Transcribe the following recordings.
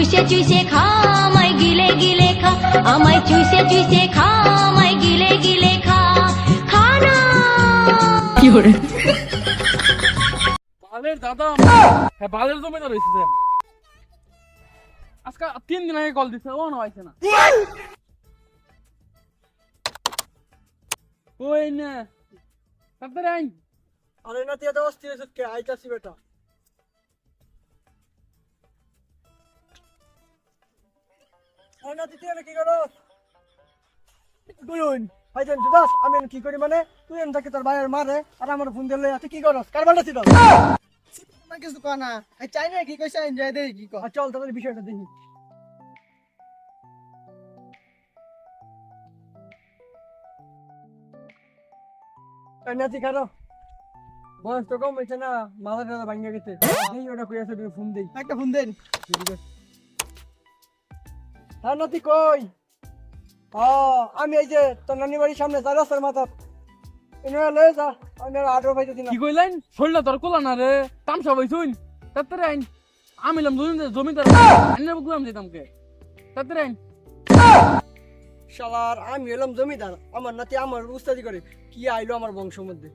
চুষে চুষে খা আমায় গিলে গিলে খা আমায় চুষে চুষে খা আমায় গিলে গিলে খা খা না বালের দাদা হ্যাঁ বালের জমিদার হয়েছে যে। আজকে তিন দিন আগে কল দিছে ও না হয়েছে না ওই না তাড়াতাড়ি আইন আরে নাতি এত অস্থির হয়েছে কে আইতাছি বেটা কি করো? তুই ভাইজান দাস আমি কি করি মানে? তুই এনে থাকি তোর ভাইয়ের মারে আর আমার ফোন দিলে তুই কি করস? কার বান্ডা ছিল কিছু কয় না। চাই না কি কইছে এনজয় দেই কি কয়। চল তাদের বিষয়টা দেখি। এই নাতি খারো। বয়স তো কম হয়েছে না মাথা টাথা ভাঙ্গা গেছে। ওটা কই আছে ফোন দেই। একটা ফোন দেন। হ্যাঁ নাতি কই? ও আমি এই যে তোর নানি বাড়ির সামনে চার রাস্তার মাথা এনে লয়ে যা আমি আর আঠারো পাইতে দিলাম কি কইলেন? শরীরটা তোর কোলা না রে? তামসা বইছুন তাড়াতাড়ি আইন। আমিলাম জমিদার জমিদার। আইনের বুকুলাম যেতামকে তাড়াতাড়ি আইন। শালার আমি হলাম জমিদার। আমার নাতি আমার উস্তাদি করে। কি আইলো আমার বংশ মধ্যে?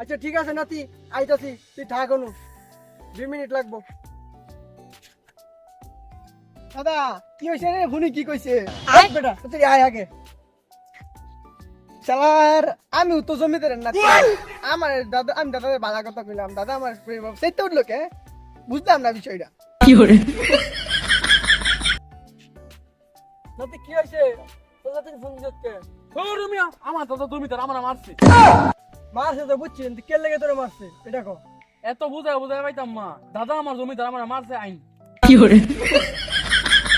আচ্ছা ঠিক আছে নাতি। আইতাছি। তুই থাক দুই মিনিট লাগবো। দাদা কি হইছে রে ফোনে কি কইছে আয় বেটা তুই আয় আগে। চালার আমি তো জমিদারের না আমার দাদা আমি দাদাদের বালা কথা কইলাম দাদা আমার সেইটা উঠল কে বুঝলাম না বিষয়টা। নাতি কি হয়েছে তোর তুই ফোন রুমিয়া আমার দাদা জমিদার আমার মারছে মারছে তো বুঝছি কিন্তু কে লেগে তোরে মারছে এটা কো। এত বুঝায় বুঝায় পাইতাম মা। দাদা আমার জমিদার আমার মারছে আইন। কি দাদা এই দেখাই তুই মারছে এটাই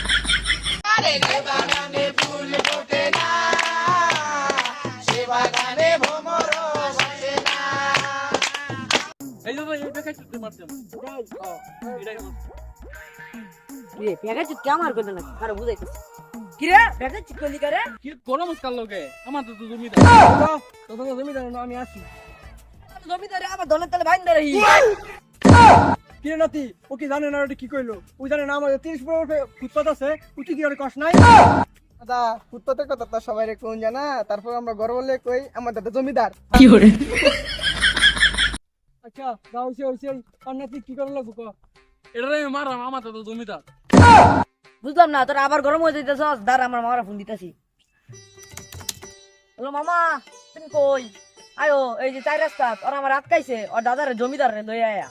মারছে। রে পেগা চুট কে আমার কথা না কারও বুঝাইতেছে। কি রে পেগা চুট করলি করে? কি গরম কাল লোকে? আমার তো জমিদার। তোর তো জমিদার না, আমি আসি। জমিদারে আমার দলের তলে ভাইন কি রে নাতি ও কি জানে না ওটা কি কইলো? ও জানে না আমার তিরিশ বছর ফুটপাত আছে উঠি কি ওর কষ্ট নাই? দাদা ফুটপাতের কথা তো সবাই রে কোন জানা তারপর আমরা গর্ব বলে কই আমার দাদা জমিদার। আচ্ছা যাও সে হইছে আর নাতি কি করে লাগবো ক এটারে আমি মারাম আমার তো জমিদার। বুঝলাম না তোরা আবার গরম হয়ে যাইতেছ দাঁড় আমার মামারা ফোন দিতেছি। হ্যালো মামা তুমি কই? আয়ো এই যে চাই রাস্তা ওরা আমার আটকাইছে ওর দাদার জমিদার রে লই আয়া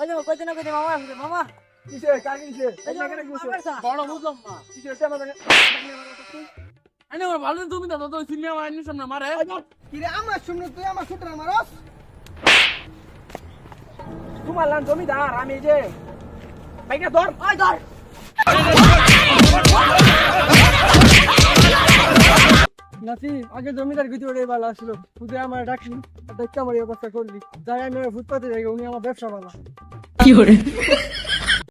ওই যে কইতে না কইতে মামা আসবে মামা। কিসে কাকে কিসে? এখানে কিসে। বড় বুঝলাম মা। কিসে এটা মানে আইনে ওর ভালো তুমি দাদা তো আমার আইনের সামনে মারে। কি রে আমার সামনে তুই আমার সুতরা মারস? তোমার লান জমিদার আমি যে ভাইটা ধর। ওই ধর। নাতি আগে জমিদার গিয়ে ওরে ভালো আসলো। তুই আমার ডাকলি, দেখতে আমার এই অবস্থা করলি। যাই আমি ফুটপাতে যাই, উনি আমার ব্যবসা ভালো